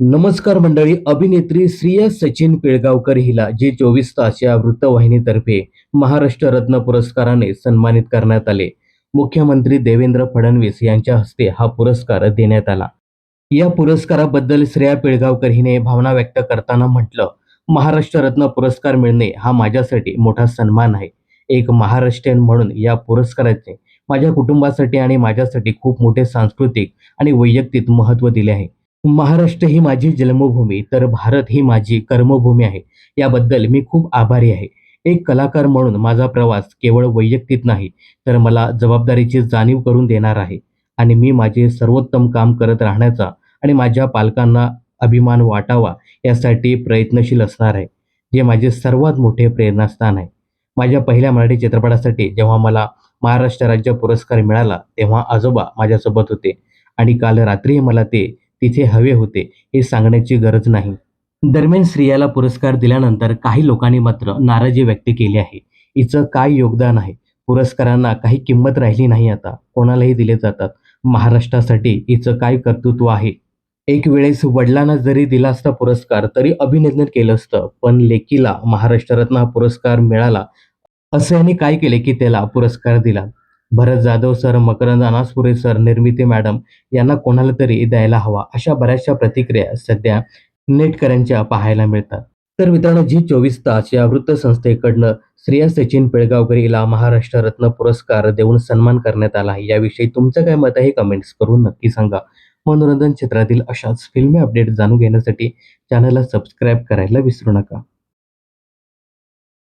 नमस्कार मंडळी अभिनेत्री श्रिया सचिन पिळगावकर हिला जे चोवीस तास या वृत्तवाहिनीतर्फे महाराष्ट्र रत्न पुरस्काराने सन्मानित करण्यात आले. मुख्यमंत्री देवेंद्र फडणवीस यांच्या हस्ते हा पुरस्कार देण्यात आला. या पुरस्काराबद्दल श्रेया पिळगावकर हिने भावना व्यक्त करताना म्हटलं महाराष्ट्र रत्न पुरस्कार मिळणे हा माझ्यासाठी मोठा सन्मान आहे. एक महाराष्ट्रीयन म्हणून या पुरस्काराचे माझ्या कुटुंबासाठी आणि माझ्यासाठी खूप मोठे सांस्कृतिक आणि वैयक्तिक महत्त्व दिले आहे. महाराष्ट्र ही माझी जन्मभूमी तर भारत ही माझी कर्मभूमी आहे. याबद्दल मी खूप आभारी आहे. एक कलाकार म्हणून माझा प्रवास केवळ वैयक्तिक नाही तर मला जबाबदारीची जाणीव करून देणार आहे. आणि मी माझे सर्वोत्तम काम करत राहण्याचा आणि माझ्या पालकांना अभिमान वाटावा यासाठी प्रयत्नशील असणार आहे जे माझे सर्वात मोठे प्रेरणास्थान आहे. माझ्या पहिल्या मराठी चित्रपटासाठी जेव्हा मला महाराष्ट्र राज्य पुरस्कार मिळाला तेव्हा आजोबा माझ्यासोबत होते आणि काल रात्री मला ते तिथे हवे होते हे सांगण्याची गरज नाही. दरम्यान स्त्रियाला पुरस्कार दिल्यानंतर काही लोकांनी मात्र नाराजी व्यक्त केली आहे. हिचं काय योगदान आहे? पुरस्कारांना काही किंमत राहिली नाही आता. कोणालाही दिले जातात. महाराष्ट्रासाठी हिचं काय कर्तृत्व आहे? एक वेळेस वडिलांना जरी दिला असता पुरस्कार तरी अभिनंदन केलं असतं. पण लेकीला महाराष्ट्र रत्न हा पुरस्कार मिळाला. असं यांनी काय केले की त्याला पुरस्कार दिला? Bharat Jadhav sir Makarand Anaspure sir Nirmiti madam यांना कोणाला तरी द्यायला हवा अशा बऱ्याचशा प्रतिक्रिया सध्या नेटकऱ्यांच्या पाहायला मिळतात. तर मित्रांनो जी चोवीस तास या वृत्तसंस्थेकडनं श्रेया सचिन पिळगावकर हिला महाराष्ट्र रत्न पुरस्कार देऊन सन्मान करण्यात आला आहे याविषयी तुमचं काय मत आहे कमेंट्स करून नक्की सांगा. मनोरंजन क्षेत्रातील अशाच फिल्मी अपडेट जाणून घेण्यासाठी चॅनलला सबस्क्राईब करायला विसरू नका.